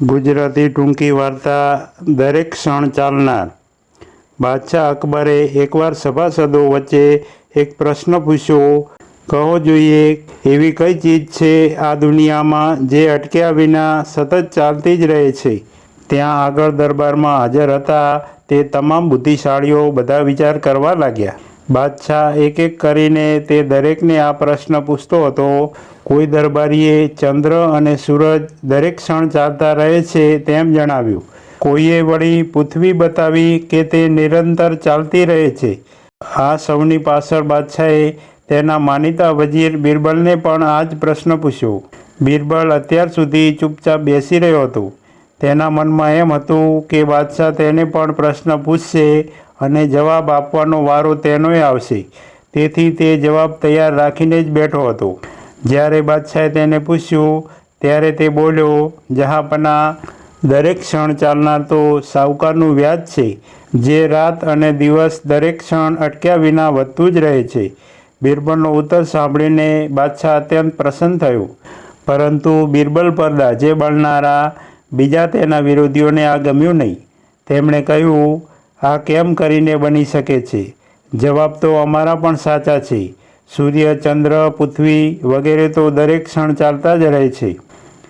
ગુજરાતી ટૂંકી વાર્તા દરેક ક્ષણ ચાલનાર. બાદશાહ અકબરે એકવાર સભાસદો વચ્ચે એક પ્રશ્ન પૂછ્યો, કહો જોઈએ, એવી કઈ ચીજ છે આ દુનિયામાં જે અટક્યા વિના સતત ચાલતી જ રહે છે ત્યાં આગળ દરબારમાં હાજર હતા તે તમામ બુદ્ધિશાળીઓ બધા વિચાર કરવા લાગ્યા. બાદશાહ એક એક કરીને તે દરેકને આ પ્રશ્ન પૂછતો હતો, કોઈ દરબારીએ ચંદ્ર અને સૂરજ દરેક ક્ષણ ચાલતા રહે છે તેમ જણાવ્યું. કોઈએ વળી પૃથ્વી બતાવી કે તે નિરંતર ચાલતી રહે છે? આ સૌની પાછળ બાદશાહે તેના માનીતા વજીર બિરબલને પણ આ જ પ્રશ્ન પૂછ્યો. બિરબલ અત્યાર સુધી ચૂપચાપ બેસી રહ્યો હતો. તેના મનમાં એમ હતું કે બાદશાહ તેને પણ પ્રશ્ન પૂછશે અને જવાબ આપવાનો વારો તેનોય આવશે. તેથી તે જવાબ તૈયાર રાખીને જ બેઠો હતો. જ્યારે બાદશાહે તેને પૂછ્યું, ત્યારે તે બોલ્યો, જહાપના, દરેક ક્ષણ ચાલનાર તો સાવકારનું વ્યાજ છે. જે રાત અને દિવસ દરેક ક્ષણ અટક્યા વિના વધતું જ રહે છે. બિરબલનો ઉત્તર સાંભળીને બાદશાહ અત્યંત પ્રસન્ન થયો. પરંતુ બિરબલ પર દાજે બળનારા બીજા તેના વિરોધીઓને આ ગમ્યું નહીં. તેમણે કહ્યું આ કેમ કરીને બની શકે છે? જવાબ તો અમારા પણ સાચા છે. સૂર્ય, ચંદ્ર, પૃથ્વી વગેરે તો દરેક ક્ષણ ચાલતા જ રહે છે.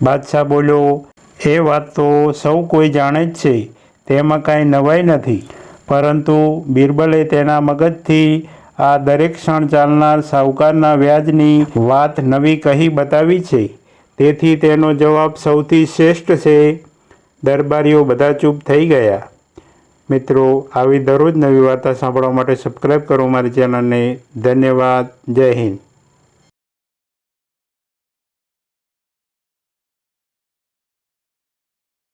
બાદશાહ બોલ્યો, એ વાત તો સૌ કોઈ જાણે જ છે. તેમાં કાંઈ નવાઈ નથી. પરંતુ બિરબલે તેના મગજથી આ દરેક ક્ષણ ચાલનાર સાહુકારના વ્યાજની વાત નવી કહી બતાવી છે. તેથી તેનો જવાબ સૌથી શ્રેષ્ઠ છે. દરબારીઓ બધા ચૂપ થઈ ગયા. મિત્રો આવી દરરોજ નવી વાર્તા સાંભળવા માટે સબસ્ક્રાઈબ કરો મારી ચેનલને ધન્યવાદ. જય હિન્દ.